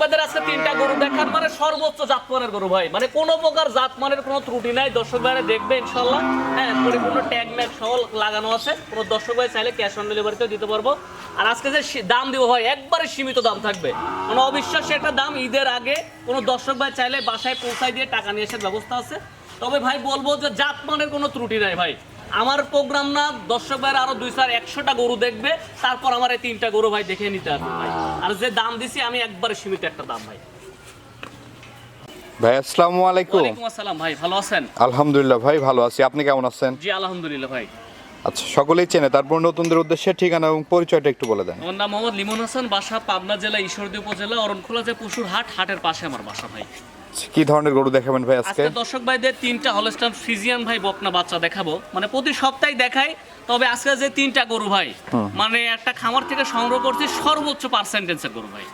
ভাইদের আজকে তিনটা গরু দেখার মানে সর্বোচ্চ জাতমানের গরু ভাই। মানে কোনো প্রকার জাতমানের কোনো ত্রুটি নাই। দর্শক ভাইরা দেখবে ইনশাল্লাহ হ্যাঁ পরিপূর্ণ ট্যাগ ম্যাগ সহ লাগানো আছে। কোনো দর্শক ভাই চাইলে ক্যাশ অন ডেলিভারিতেও দিতে পারব। আর আজকে যে দাম দিব হয় একবারে সীমিত দাম থাকবে। মানে অবিশ্বাস্য একটা দাম ঈদের আগে কোনো দর্শক ভাই চাইলে বাসায় পৌঁছায় দিয়ে টাকা নিয়ে আসার ব্যবস্থা আছে। তবে ভাই বলব যে জাতমানের কোনো ত্রুটি নাই ভাই। আমার প্রোগ্রাম না, দর্শক ভাইয়ের আরও দুই চার একশোটা গরু দেখবে। তারপর আমার এই তিনটা গরু ভাই দেখে নিতে আসবে ভাই। আর যে দাম দিছি আমি একবার সীমিত একটা দাম ভাই। ভাই আসসালামু আলাইকুম। ওয়ালাইকুম আসসালাম ভাই ভালো আছেন? আলহামদুলিল্লাহ ভাই ভালো আছি। আপনি কেমন আছেন? জি আলহামদুলিল্লাহ ভাই। আচ্ছা সকলেই চেনে। তারপর নতুনদের উদ্দেশ্যে ঠিকানা এবং পরিচয়টা একটু বলে দেন। আমার নাম মোহাম্মদ লিমন হাসান বাসা পাবনা জেলা ঈশ্বরদী উপজেলা অরণখোলা যে পশুর হাট হাটের পাশে আমার বাসা ভাই। কি ধরনের গরু দেখাবেন ভাই আজকে? দর্শক ভাইদের তিনটা ফ্রিজিয়ান ভাই বকনা বাচ্চা দেখাবো। মানে প্রতি সপ্তাহে দেখাই তবে আজকে যে তিনটা গরু ভাই মানে একটা খামার থেকে সংগ্রহ করছি সর্বোচ্চ পার্সেন্টেজের গরু ভাই।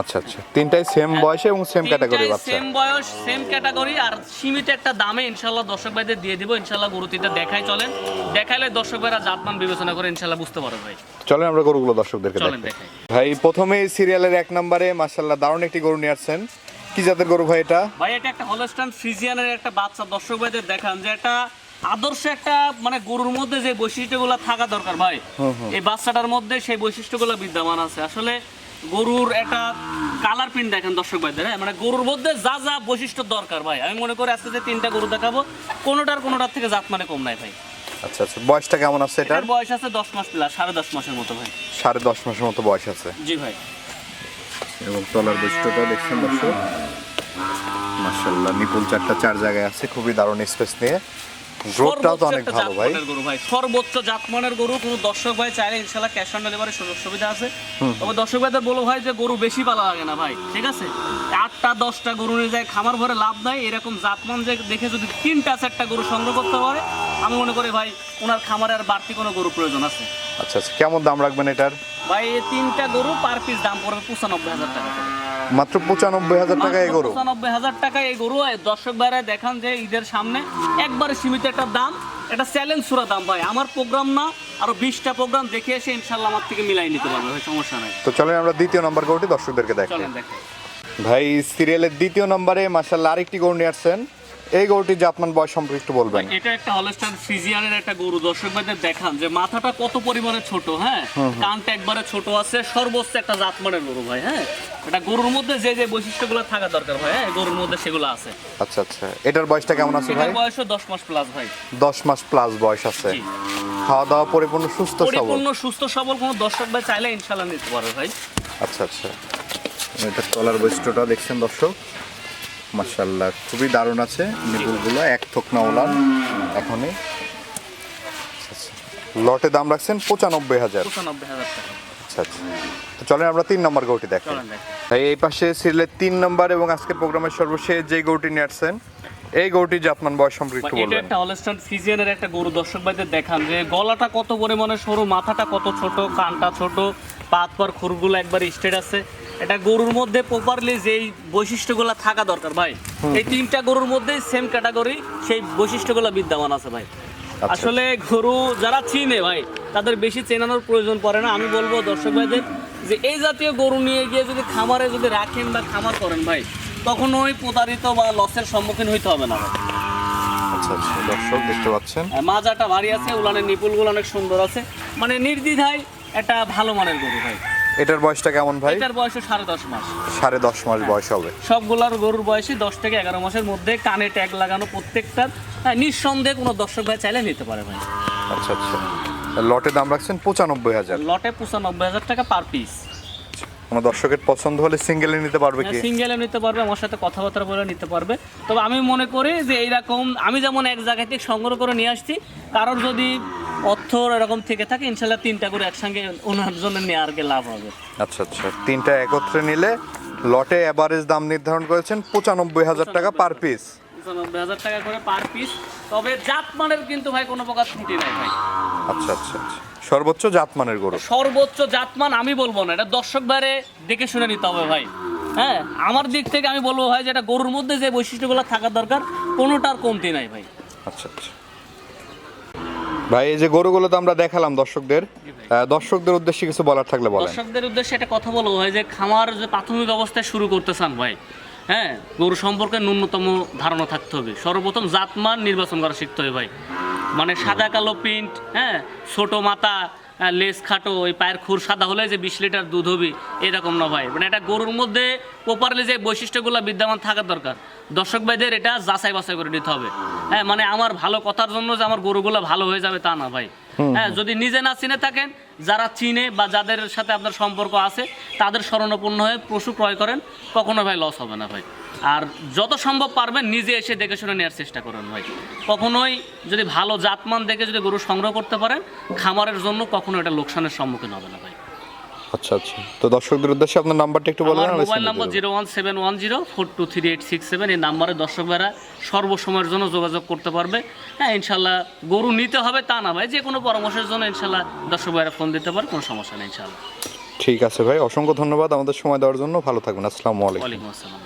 আচ্ছা আচ্ছা। তিনটাই সেম বয়সে এবং সেম ক্যাটাগরি বাচ্চা? সেম বয়স সেম ক্যাটাগরি আর সীমিত একটা দামে ইনশাল্লাহ দর্শক ভাইদের দিয়ে দিব। ইনশাল্লাহ গরু দেখাই চলেন। দেখাইলে দর্শক ভাইরা জাতমান বিবেচনা করে ইনশাল্লাহ বুঝতে পারবে ভাই। চলেন আমরা গরুগুলো দর্শকদেরকে দেখাই। ভাই প্রথমেই সিরিয়ালের এক নম্বরে মাশাল্লাহ দারুণ একটি গরু নিয়ে আসছেন। কি জাতের গরু ভাই এটা? ভাই এটা একটা হলস্টান ফ্রিজিয়ানের একটা বাচ্চা। দর্শক ভাইদের দেখান যে একটা আদর্শ একটা মানে গরুর মধ্যে যে বৈশিষ্ট্যগুলো থাকা দরকার ভাই এই বাচ্চাটার মধ্যে সেই বৈশিষ্ট্যগুলো বিদ্যমান আছে। আসলে গরুর একটা কালার প্রিন্ট দেখেন দর্শক ভাইদের হ্যাঁ? মানে গরুর মধ্যে যা যা বৈশিষ্ট্য দরকার ভাই। আমি মনে করি আজকে যে তিনটা গরু দেখাবো কোনোটার কোনোটার থেকে জাত মানে কম নাই ভাই। আচ্ছা আচ্ছা। বয়সটা কেমন আছে এটার? বয়স আছে দশ মাস প্লাস সাড়ে দশ মাসের মতো ভাই। সাড়ে দশ মাসের মতো বয়স আছে। জি ভাই। এবং তলার বৈশিষ্ট্যটাও দেখছেন দর্শক? মাশাল্লাহ নিপুল চারটা চার জায়গায় আছে খুবই দারুণ স্পেস নিয়ে। রোডটাও তো অনেক ভালো ভাই। সর্বোচ্চ জাতমানের গরু কোনো দর্শক ভাই চাইলে ইনশাল্লাহ ক্যাশ অন ডেলিভারি সুযোগ সুবিধা আছে। তবে দর্শক ভাইদের বলো ভাই যে গরু বেশি পালা লাগে না ভাই ঠিক আছে? আটটা দশটা গরু নিয়ে যায় খামার ভরে লাভ নাই এরকম জাতমান যে দেখে যদি তিনটা চারটা গরু সংগ্রহ করতে পারে আমি মনে করি ভাই ওনার খামারে আর বাড়তি কোনো গরু প্রয়োজন আছে। আচ্ছা আচ্ছা কেমন দাম রাখবেন এটার? ভাই এই তিনটা গরু পার পিস দাম পড়বে পঁচানব্বই হাজার টাকা মাত্র পঁচানব্বই হাজার টাকা এই গরু? পঁচানব্বই হাজার টাকা এই গরু দর্শক ভাইরা দেখান যে ঈদের সামনে একবারে সীমিত একটা দাম। এটা চ্যালেঞ্জ সুরা দাম ভাই। আমার প্রোগ্রাম না আরও বিশটা প্রোগ্রাম দেখে এসে ইনশাল্লাহ আমার থেকে মিলাই নিতে পারবে সমস্যা নাই। তো চলেন আমরা দ্বিতীয় নম্বর গরুটি দর্শকদেরকে দেখে ভাই সিরিয়ালের দ্বিতীয় নম্বরে মাসাল্লাহ আরেকটি গরু নিয়ে আসছেন। এই গরুটির জাতমান বয়স সম্পর্কে একটু বলবেন। এটা একটা হলস্টাইন ফ্রিজিয়ানের একটা গরু। দর্শক ভাইদের দেখান যে মাথাটা কত পরিমাণে ছোট হ্যাঁ? কানটা একবারে ছোট আছে সর্বোচ্চ একটা জাতমানের গরু ভাই হ্যাঁ? এটা গরুর মধ্যে যে যে বৈশিষ্ট্যগুলো থাকা দরকার ভাই হ্যাঁ? গরুর মধ্যে সেগুলো আছে। আচ্ছা আচ্ছা। এটার বয়সটা কেমন আছে ভাই? এটার বয়সও দশ মাস প্লাস ভাই। দশ মাস প্লাস বয়স আছে। খাওয়া দাওয়া পরিপূর্ণ সুস্থ সবল। পরিপূর্ণ সুস্থ সবল কোনো দর্শক ভাই চাইলে ইনশাল্লাহ নিতে পারবে ভাই। আচ্ছা আচ্ছা। এটা তলার বৈশিষ্ট্যটা দেখছেন দর্শক। মাশাল্লাহ খুবই দারুণ আছে নিপুলগুলো এক থোক ওলান এখনই। লটে দাম রাখছেন পঁচানব্বই হাজার। আচ্ছা আচ্ছা। তো চলেন আমরা তিন নম্বর দেখাই দেখেন এই পাশে সিরিয়ালের তিন নম্বর এবং আজকে প্রোগ্রামের সর্বশেষ যে গরুটি নিয়ে আসছেন এই গরুটি জাতমান বয়স সম্পর্কে একটু এটা বলবেন। একটা হলস্টাইন ফ্রিজিয়ানের একটা গরু দর্শক ভাইদের দেখান যে গলাটা কত পরিমাণে সরু মাথাটা কত ছোট কানটা ছোট পাত পর খুরগুলো একবার স্টেট আছে। এটা গরুর মধ্যে প্রপারলি যেই বৈশিষ্ট্যগুলো থাকা দরকার ভাই। এই তিনটা গরুর মধ্যেই সেম ক্যাটাগরি সেই বৈশিষ্ট্যগুলো বিদ্যমান আছে ভাই। আচ্ছা। আসলে গরু যারা চিনে ভাই তাদের বেশি চেনানোর প্রয়োজন পড়ে না। আমি বলব দর্শক ভাইদের যে এই জাতীয় গরু নিয়ে গিয়ে যদি খামারে যদি রাখেন বা খামার করেন ভাই তখন ওই প্রতারিত বা লসের সম্মুখীন হইতে হবে না ভাই। আচ্ছা আচ্ছা। দর্শক দেখতে পাচ্ছেন। আর মাজাটা ভারী আছে উলানের নিপুলগুলো অনেক সুন্দর আছে। মানে নির্দ্বিধায় একটা ভালো মানের গরু ভাই। এটার বয়সটা কেমন ভাই? এটার বয়স সাড়ে দশ মাস। সাড়ে দশ মাস বয়স হবে। সবগুলার গরুর বয়সই দশ থেকে এগারো মাসের মধ্যে কানে ট্যাগ লাগানো প্রত্যেকটার। হ্যাঁ, নিঃসন্দেহে কোনো দর্শক ভাই চাইলে নিতে পারে ভাই। আচ্ছা আচ্ছা। লটে দাম রাখছেন পঁচানব্বই হাজার। লটে পঁচানব্বই হাজার টাকা পার পিস কোনো দর্শকের পছন্দ হলে সিঙ্গেলে নিতে পারবে কি? সিঙ্গেলে নিতে পারবে আমার সাথে কথাবার্তা বলে নিতে পারবে। তবে আমি মনে করি যে এইরকম আমি যেমন এক জায়গা থেকে সংগ্রহ করে নিয়ে আসছি কারোর যদি অর্থ এরকম থেকে থাকে ইনশাল্লাহ তিনটা করে একসঙ্গে ওনার জন্য নেওয়ার লাভ হবে। আচ্ছা আচ্ছা। তিনটা একত্রে নিলে লটে অ্যাভারেজ দাম নির্ধারণ করেছেন পঁচানব্বই হাজার টাকা পার পিস পঁচানব্বই হাজার টাকা করে পার পিস তবে জাতমানের কিন্তু ভাই কোনো প্রকার ত্রুটি নাই ভাই। আচ্ছা আচ্ছা আচ্ছা। সর্বোচ্চ জাতমানের গরু। সর্বোচ্চ জাতমান আমি বলব না এটা দর্শক বাইরে দেখে শুনে নিতে হবে ভাই। হ্যাঁ আমার দিক থেকে আমি বলব ভাই যে এটা গরুর মধ্যে যে বৈশিষ্ট্যগুলো থাকা দরকার কোনোটার কমতি নাই ভাই। আচ্ছা আচ্ছা। ভাই এই যে গরুগুলো তো আমরা দেখালাম দর্শকদের। দর্শকদের উদ্দেশ্যে কিছু বলার থাকলে বলেন। দর্শকদের উদ্দেশ্যে একটা কথা বলব ভাই যে খামার যে প্রাথমিক অবস্থায় শুরু করতে চান ভাই হ্যাঁ গরু সম্পর্কে ন্যূনতম ধারণা থাকতে হবে। সর্বপ্রথম জাতমান নির্বাচন করা শিখতে হবে ভাই। মানে সাদা কালো প্রিন্ট হ্যাঁ ছোটো মাথা লেস খাটো, ওই পায়ের খুর সাদা হলে যে বিশ লিটার দুধ হবে, এরকম না ভাই। মানে এটা গরুর মধ্যে প্রপারলি যে বৈশিষ্ট্যগুলো বিদ্যমান থাকা দরকার। দর্শক ভাইদের এটা যাচাই বাছাই করে নিতে হবে। হ্যাঁ মানে আমার ভালো কথার জন্য যে আমার গরুগুলো ভালো হয়ে যাবে তা না ভাই। হ্যাঁ যদি নিজে না চিনে থাকেন যারা চিনে বা যাদের সাথে আপনার সম্পর্ক আছে তাদের স্মরণপূর্ণ হয়ে পশু ক্রয় করেন কখনো ভাই লস হবে না ভাই। আর যত সম্ভব পারবেন নিজে এসে দেখে শুনে নেওয়ার চেষ্টা করেন ভাই। কখনোই যদি ভালো জাতমান দেখে যদি গরু সংগ্রহ করতে পারেন খামারের জন্য কখনো এটা লোকসানের সম্মুখীন হবে না ভাই। আচ্ছা আচ্ছা। তো দর্শকদের উদ্দেশ্যে আপনার নাম্বারটা একটু বলবেন আমার mobile number. Zero one seven one zero four two three eight six seven এই নাম্বারে দর্শক ভাইরা সর্বসময়ের জন্য যোগাযোগ করতে পারবে। হ্যাঁ ইনশাল্লাহ গরু নিতে হবে তা না ভাই যে কোনো পরামর্শের জন্য ইনশাল্লাহ দর্শক ভাইরা ফোন দিতে পারে কোনো সমস্যা নেই ইনশাল্লাহ ঠিক আছে ভাই অসংখ্য ধন্যবাদ আমাদের সময় দেওয়ার জন্য ভালো থাকবেন আসসালামু আলাইকুম। ওয়ালাইকুম আসসালাম।